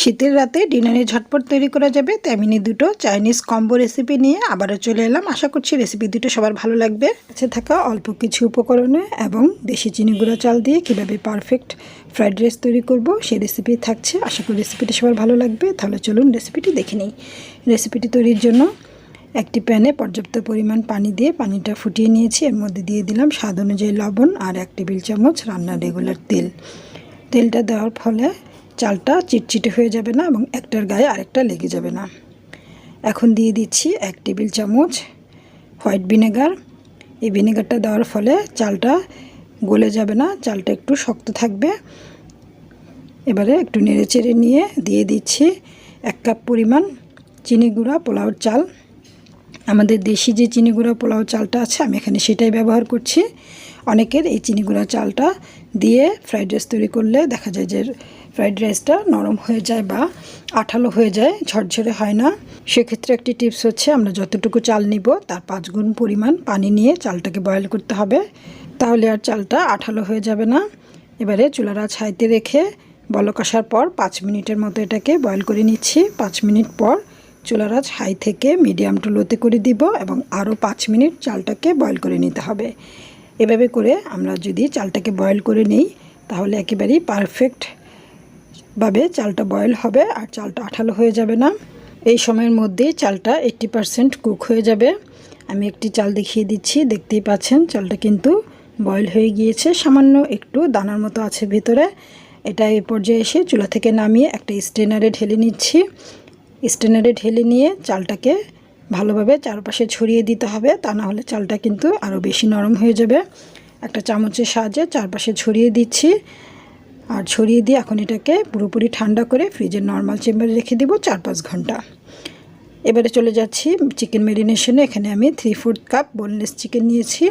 শীতের রাতে ডিনারে ঝটপট তৈরি করা যাবে, তেমনি দুটো চাইনিজ কম্বো রেসিপি নিয়ে আবারও চলে এলাম। আশা করছি রেসিপি দুটো সবার ভালো লাগবে। কাছে থাকা অল্প কিছু উপকরণে এবং দেশি চিনি গুঁড়া চাল দিয়ে কীভাবে পারফেক্ট ফ্রাইড রাইস তৈরি করব সেই রেসিপি থাকছে। আশা করি রেসিপিটি সবার ভালো লাগবে। তাহলে চলুন রেসিপিটি দেখে নিই। রেসিপিটি তৈরির জন্য একটি প্যানে পর্যাপ্ত পরিমাণ পানি দিয়ে পানিটা ফুটিয়ে নিয়েছি। এর মধ্যে দিয়ে দিলাম স্বাদ অনুযায়ী লবণ আর এক টেবিল চামচ রান্নার রেগুলার তেল। তেলটা দেওয়ার ফলে চালটা চিটচিটে হয়ে যাবে না এবং একটার গায়ে আরেকটা লেগে যাবে না। এখন দিয়ে দিচ্ছি এক টেবিল চামচ হোয়াইট ভিনেগার। এই ভিনেগারটা দেওয়ার ফলে চালটা গলে যাবে না, চালটা একটু শক্ত থাকবে। এবারে একটু নেড়ে চেড়ে নিয়ে দিয়ে দিচ্ছি এক কাপ পরিমাণ চিনি গুঁড়া পোলাওর চাল। আমাদের দেশি যে চিনি গুঁড়া পোলাও চালটা আছে, আমি এখানে সেটাই ব্যবহার করছি। অনেকের এই চিনি গুঁড়া চালটা দিয়ে ফ্রাইড রাইস তৈরি করলে দেখা যায় যে ফ্রাইড রাইসটা নরম হয়ে যায় বা আঠালো হয়ে যায়, ঝরঝরে হয় না। সেক্ষেত্রে একটি টিপস হচ্ছে, আমরা যতটুকু চাল নিব, তার পাঁচ গুণ পরিমাণ পানি নিয়ে চালটাকে বয়েল করতে হবে। তাহলে আর চালটা আঠালো হয়ে যাবে না। এবারে চুলারা ছাইতে রেখে বলক আসার পর পাঁচ মিনিটের মতো এটাকে বয়েল করে নিচ্ছি। পাঁচ মিনিট পর চুলারাজ হাই থেকে মিডিয়াম টু লোতে করে দিব এবং আরও পাঁচ মিনিট চালটাকে বয়েল করে নিতে হবে। এভাবে করে আমরা যদি চালটাকে বয়েল করে নিই, তাহলে একেবারেই পারফেক্টভাবে চালটা বয়েল হবে আর চালটা আঠালো হয়ে যাবে না। এই সময়ের মধ্যেই চালটা এইট্টি পারসেন্ট কুক হয়ে যাবে। আমি একটি চাল দেখিয়ে দিচ্ছি, দেখতেই পাচ্ছেন চালটা কিন্তু বয়েল হয়ে গিয়েছে। সামান্য একটু দানার মতো আছে ভিতরে। এটা এই পর্যায়ে এসে চুলা থেকে নামিয়ে একটা স্ট্রেনারে ঢেলে নিচ্ছি। স্ট্রেনারে ঢেলে নিয়ে চালটাকে ভালোভাবে চারপাশে ছড়িয়ে দিতে হবে, তা না হলে চালটা কিন্তু আরও বেশি নরম হয়ে যাবে। একটা চামচের সাহায্যে চারপাশে ছড়িয়ে দিচ্ছি। আর ছড়িয়ে দিয়ে এখন এটাকে পুরোপুরি ঠান্ডা করে ফ্রিজের নর্মাল চেম্বারে রেখে দিব চার পাঁচ ঘণ্টা। এবারে চলে যাচ্ছি চিকেন মেরিনেশনে এখানে আমি three fourth cup boneless chicken নিয়েছি।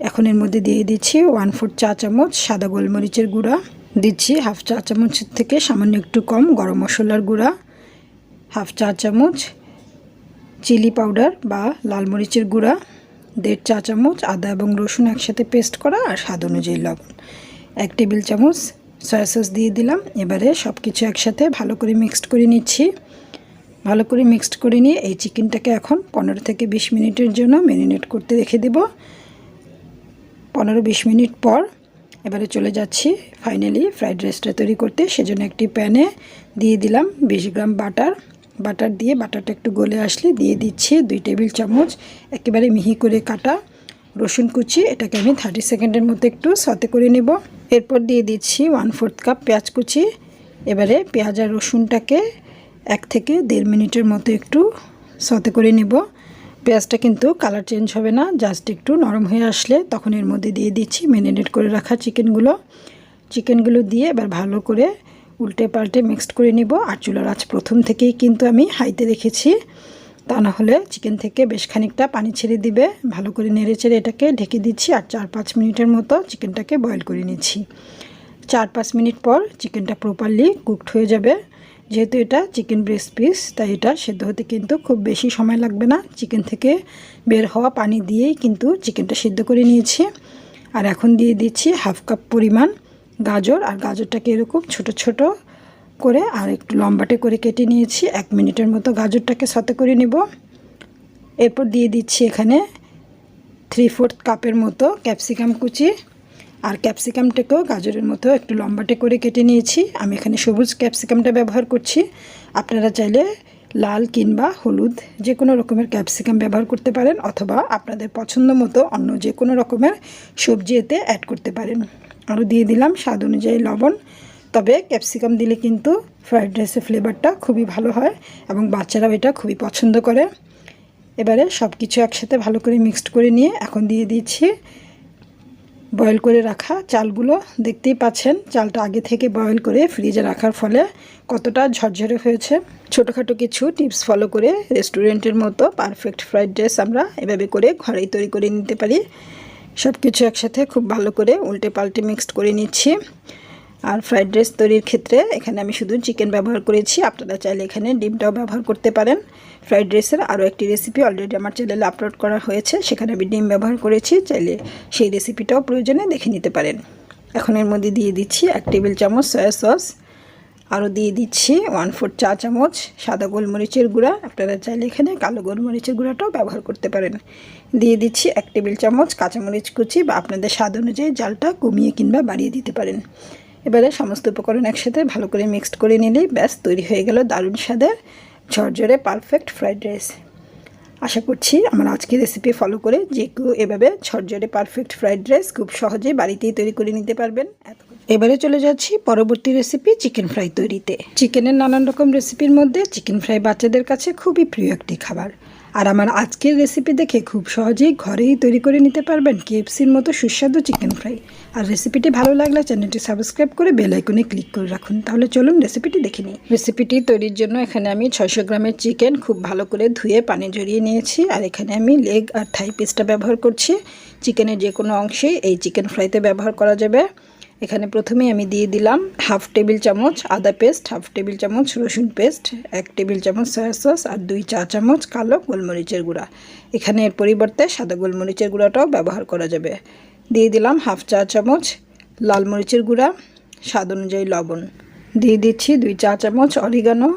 এখন এর মধ্যে দিয়ে দিচ্ছি ওয়ান ফোর্থ চা চামচ, সাদা গোলমরিচের গুঁড়া। দিচ্ছি হাফ চা চামচের থেকে সামান্য একটু কম গরম মশলার গুঁড়া। হাফ চা চামচ চিলি পাউডার বা লাল মরিচের গুঁড়া। দেড় চা চামচ আদা এবং রসুন একসাথে পেস্ট করা আর স্বাদ অনুযায়ী লবণ। এক টেবিল চামচ সয়া সস দিয়ে দিলাম। এবারে সব কিছু একসাথে ভালো করে মিক্সড করে নিচ্ছি। ভালো করে মিক্সড করে নিয়ে এই চিকেনটাকে এখন পনেরো থেকে বিশ মিনিটের জন্য ম্যারিনেট করতে রেখে দেব। পনেরো বিশ মিনিট পর এবারে চলে যাচ্ছি ফাইনালি ফ্রাইড রাইসটা তৈরি করতে। সেজন্য একটি প্যানে দিয়ে দিলাম বিশ গ্রাম বাটার। বাটার দিয়ে বাটারটা একটু গলে আসলে দিয়ে দিচ্ছি দুই টেবিল চামচ। একেবারে মিহি করে কাটা। রসুন কুচি, এটাকে আমি থার্টি সেকেন্ডের মতো একটু সতে করে নেব। এরপর দিয়ে দিচ্ছি ওয়ান ফোর্থ কাপ পেঁয়াজ কুচি। এবারে পেঁয়াজ আর রসুনটাকে এক থেকে দেড় মিনিটের মতো একটু সতে করে নেব। পেঁয়াজটা কিন্তু কালার চেঞ্জ হবে না জাস্ট একটু নরম হয়ে আসলে তখন এর মধ্যে দিয়ে দিচ্ছি ম্যারিনেট করে রাখা চিকেনগুলো চিকেনগুলো দিয়ে এবার ভালো করে উল্টে পাল্টে মিক্সড করে নিব। আর চুলার আঁচ প্রথম থেকেই কিন্তু আমি হাইতে রেখেছি। তা না হলে চিকেন থেকে বেশ খানিকটা পানি ছেড়ে দিবে। ভালো করে নেড়ে চেড়ে এটাকে ঢেকে দিচ্ছি আর চার পাঁচ মিনিটের মতো চিকেনটাকে বয়েল করে নিচ্ছি। চার পাঁচ মিনিট পর চিকেনটা প্রপারলি কুকড হয়ে যাবে। যেহেতু এটা চিকেন ব্রেস্ট পিস, তাই এটা সেদ্ধ হতে কিন্তু খুব বেশি সময় লাগবে না। চিকেন থেকে বের হওয়া পানি দিয়েই কিন্তু চিকেনটা সেদ্ধ করে নিয়েছি। আর এখন দিয়ে দিচ্ছি হাফ কাপ পরিমাণ গাজর। আর গাজরটাকে এরকম ছোট ছোট করে আর একটু লম্বাটে করে কেটে নিয়েছি। এক মিনিটের মতো গাজরটাকে সতে করে নেব। এরপর দিয়ে দিচ্ছি এখানে থ্রি ফোর্থ কাপের মতো ক্যাপসিকাম কুচি। আর ক্যাপসিকামটাকেও গাজরের মতো একটু লম্বাটে করে কেটে নিয়েছি। আমি এখানে সবুজ ক্যাপসিকামটা ব্যবহার করছি। আপনারা চাইলে লাল কিংবা হলুদ যে কোনো রকমের ক্যাপসিকাম ব্যবহার করতে পারেন অথবা আপনাদের পছন্দ মতো অন্য যে কোনো রকমের সবজি এতে অ্যাড করতে পারেন। আরও দিয়ে দিলাম স্বাদ অনুযায়ী লবণ। তবে ক্যাপসিকাম দিলে কিন্তু ফ্রাইড রাইসের ফ্লেভারটা খুবই ভালো হয় এবং বাচ্চারাও এটা খুবই পছন্দ করে। এবারে সব কিছু একসাথে ভালো করে মিক্সড করে নিয়ে এখন দিয়ে দিচ্ছি। বয়েল করে রাখা চালগুলো দেখতেই পাচ্ছেন, চালটা আগে থেকে বয়েল করে ফ্রিজে রাখার ফলে কতটা ঝরঝরে হয়েছে। ছোটোখাটো কিছু টিপস ফলো করে রেস্টুরেন্টের মতো পারফেক্ট ফ্রাইড রাইস আমরা এভাবে করে ঘরেই তৈরি করে নিতে পারি। সব কিছু একসাথে খুব ভালো করে উল্টে পাল্টে মিক্সড করে নিচ্ছি। আর ফ্রাইড রাইস তৈরির ক্ষেত্রে এখানে আমি শুধু চিকেন ব্যবহার করেছি। আপনারা চাইলে এখানে ডিমটাও ব্যবহার করতে পারেন। ফ্রাইড রাইসের আরও একটি রেসিপি অলরেডি আমার চ্যানেলে আপলোড করা হয়েছে। সেখানে আমি ডিম ব্যবহার করেছি। চাইলে সেই রেসিপিটাও প্রয়োজনে দেখে নিতে পারেন। এখন এর মধ্যে দিয়ে দিচ্ছি এক টেবিল চামচ সয়া সস আরও দিয়ে দিচ্ছি ওয়ান ফোর চা চামচ সাদা গোলমরিচের গুঁড়া। আপনারা চাইলে এখানে কালো গোলমরিচের গুঁড়াটাও ব্যবহার করতে পারেন। দিয়ে দিচ্ছি এক টেবিল চামচ কাঁচামরিচ কুচি বা আপনাদের স্বাদ অনুযায়ী জালটা কমিয়ে কিংবা বাড়িয়ে দিতে পারেন। এবারে সমস্ত উপকরণ একসাথে ভালো করে মিক্সড করে নিলেই ব্যাস, তৈরি হয়ে গেল দারুণ স্বাদের ঝরঝরে পারফেক্ট ফ্রাইড রাইস আশা করছি আমার আজকের রেসিপি ফলো করে যে কেউ এভাবে ঝরঝরে পারফেক্ট ফ্রাইড রাইস খুব সহজেই বাড়িতেই তৈরি করে নিতে পারবেন। এবারে চলে যাচ্ছি পরবর্তী রেসিপি চিকেন ফ্রাই তৈরিতে। চিকেনের নানান রকম রেসিপির মধ্যে চিকেন ফ্রাই বাচ্চাদের কাছে খুবই প্রিয় একটি খাবার। আর আমার আজকের রেসিপি দেখে খুব সহজেই ঘরেই তৈরি করে নিতে পারবেন কেএফসির মতো সুস্বাদু চিকেন ফ্রাই আর রেসিপিটি ভালো লাগলে চ্যানেলটি সাবস্ক্রাইব করে বেল আইকনে ক্লিক করে রাখুন। তাহলে চলুন রেসিপিটি দেখে নিই। রেসিপিটি তৈরির জন্য এখানে আমি ছয়শো গ্রামের চিকেন খুব ভালো করে ধুয়ে পানি জড়িয়ে নিয়েছি। আর এখানে আমি লেগ আর থাই পিসটা ব্যবহার করছি। চিকেনের যে কোনো অংশেই এই চিকেন ফ্রাইতে ব্যবহার করা যাবে। এখানে প্রথমেই আমি দিয়ে দিলাম হাফ টেবিল চামচ আদা পেস্ট, হাফ টেবিল চামচ রসুন পেস্ট, এক টেবিল চামচ সয়া সস আর দুই চা চামচ কালো গোলমরিচের গুঁড়া। এখানে এর পরিবর্তে সাদা গোলমরিচের গুঁড়াটাও ব্যবহার করা যাবে। দিয়ে দিলাম হাফ চা চামচ লাল মরিচের গুঁড়া, স্বাদ অনুযায়ী লবণ। দিয়ে দিচ্ছি দুই চা চামচ অরিগানো।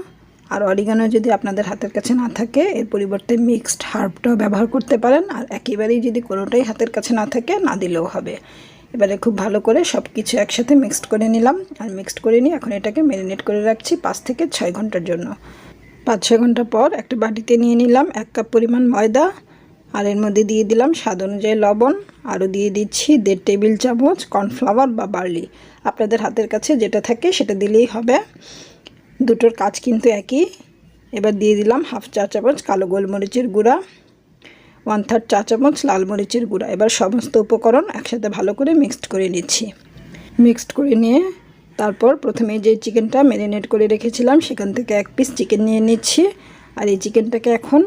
আর অরিগানো যদি আপনাদের হাতের কাছে না থাকে, এর পরিবর্তে মিক্সড হার্বটাও ব্যবহার করতে পারেন। আর একেবারেই যদি কোনোটাই হাতের কাছে না থাকে, না দিলেও হবে। এবারে খুব ভালো করে সব কিছু একসাথে মিক্সড করে নিলাম। আর মিক্সড করে নিয়ে এখন এটাকে ম্যারিনেট করে রাখছি পাঁচ থেকে ছয় ঘণ্টার জন্য। পাঁচ, ছয় ঘণ্টা পর একটা বাটিতে নিয়ে নিলাম এক কাপ পরিমাণ ময়দা। আর এর মধ্যে দিয়ে দিলাম স্বাদ অনুযায়ী লবণ। আরও দিয়ে দিচ্ছি দেড় টেবিল চামচ কর্নফ্লাওয়ার বা বার্লি। আপনাদের হাতের কাছে যেটা থাকে সেটা দিলেই হবে। দুটোর কাজ কিন্তু একই। এবার দিয়ে দিলাম হাফ চা চামচ কালো গোলমরিচের গুঁড়া। ওয়ান থার্ড চা চামচ, লাল মরিচের গুঁড়া। এবার সমস্ত উপকরণ একসাথে ভালো করে মিক্সড করে নিচ্ছি। মিক্সড করে নিয়ে তারপর প্রথমে যে চিকেনটা ম্যারিনেট করে রেখেছিলাম, সেখান থেকে এক পিস চিকেন নিয়ে নিচ্ছি। আর এই চিকেনটাকে এখন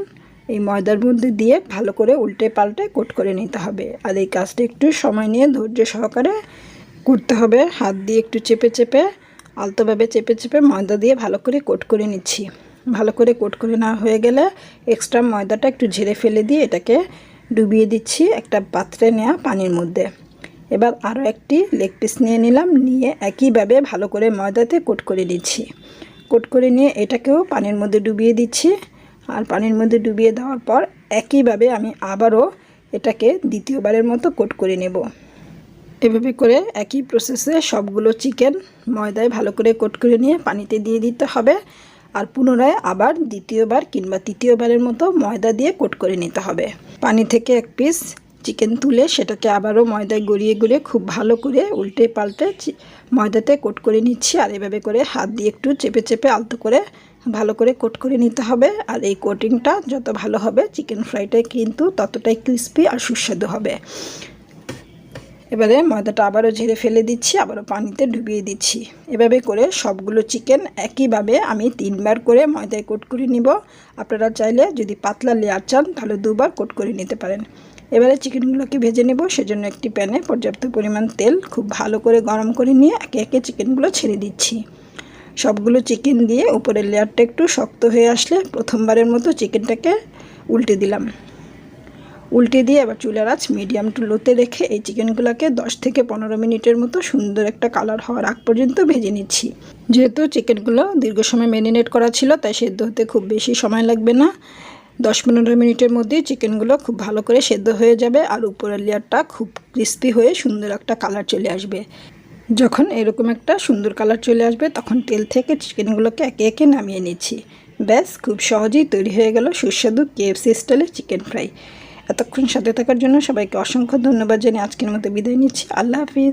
এই ময়দার মধ্যে দিয়ে ভালো করে উল্টে পাল্টে কোট করে নিতে হবে। আর এই কাজটা একটু সময় নিয়ে ধৈর্য সহকারে করতে হবে। হাত দিয়ে একটু চেপে চেপে, আলতোভাবে চেপে চেপে ময়দা দিয়ে ভালো করে কোট করে নিচ্ছি। ভালো করে কোট করে না হয়ে গেলে এক্সট্রা ময়দাটা একটু ঝেড়ে ফেলে দিয়ে এটাকে ডুবিয়ে দিচ্ছি একটা পাত্রে নেওয়া পানির মধ্যে। এবার আরও একটি লেগ পিস নিয়ে নিলাম, নিয়ে একইভাবে ভালো করে ময়দাতে কোট করে নিচ্ছি। কোট করে নিয়ে এটাকেও পানির মধ্যে ডুবিয়ে দিচ্ছি। আর পানির মধ্যে ডুবিয়ে দেওয়ার পর একইভাবে আমি আবারও এটাকে দ্বিতীয়বারের মতো কোট করে নেব। এভাবে করে একই প্রসেসে সবগুলো চিকেন ময়দায় ভালো করে কোট করে নিয়ে পানিতে দিয়ে দিতে হবে। আর পুনরায় আবার দ্বিতীয়বার কিংবা তৃতীয়বারের মতো ময়দা দিয়ে কোট করে নিতে হবে। পানি থেকে এক পিস চিকেন তুলে সেটাকে আবারও ময়দায় গড়িয়ে গড়িয়ে খুব ভালো করে উল্টে পাল্টে ময়দাতে কোট করে নিচ্ছি আর এভাবে করে হাত দিয়ে একটু চেপে চেপে আলতো করে ভালো করে কোট করে নিতে হবে। আর এই কোটিংটা যত ভালো হবে, চিকেন ফ্রাইটাই কিন্তু ততটাই ক্রিস্পি আর সুস্বাদু হবে। এবারে ময়দাটা আবারও ঝেড়ে ফেলে দিচ্ছি, আবারও পানিতে ডুবিয়ে দিচ্ছি। এভাবে করে সবগুলো চিকেন একইভাবে আমি তিনবার করে ময়দায় কোট করে নিব। আপনারা চাইলে যদি পাতলা লেয়ার চান, তাহলে দুবার কোট করে নিতে পারেন। এবারে চিকেনগুলোকে ভেজে নেব। সেজন্য একটি প্যানে পর্যাপ্ত পরিমাণ তেল খুব ভালো করে গরম করে নিয়ে একে একে চিকেনগুলো ছেড়ে দিচ্ছি। সবগুলো চিকেন দিয়ে উপরের লেয়ারটা একটু শক্ত হয়ে আসলে প্রথমবারের মতো চিকেনটাকে উল্টে দিলাম। উল্টে দিয়ে এবার চুলার আঁচ মিডিয়াম টু লোতে রেখে এই চিকেনগুলোকে দশ থেকে পনেরো মিনিটের মতো সুন্দর একটা কালার হওয়ার আগ পর্যন্ত ভেজে নিচ্ছি। যেহেতু চিকেনগুলো দীর্ঘ সময় ম্যারিনেট করা ছিল, তাই সেদ্ধ হতে খুব বেশি সময় লাগবে না। দশ পনেরো মিনিটের মধ্যেই চিকেনগুলো খুব ভালো করে সেদ্ধ হয়ে যাবে আর উপরের লেয়ারটা খুব ক্রিস্পি হয়ে সুন্দর একটা কালার চলে আসবে। যখন এরকম একটা সুন্দর কালার চলে আসবে, তখন তেল থেকে চিকেনগুলোকে একে একে নামিয়ে নিচ্ছি। ব্যাস, খুব সহজেই তৈরি হয়ে গেল সুস্বাদু কেএফসি স্টাইলে চিকেন ফ্রাই এতক্ষণ সাথে থাকার জন্য সবাইকে অসংখ্য ধন্যবাদ জানিয়ে আজকের মতো বিদায় নিচ্ছি। আল্লাহ হাফিজ।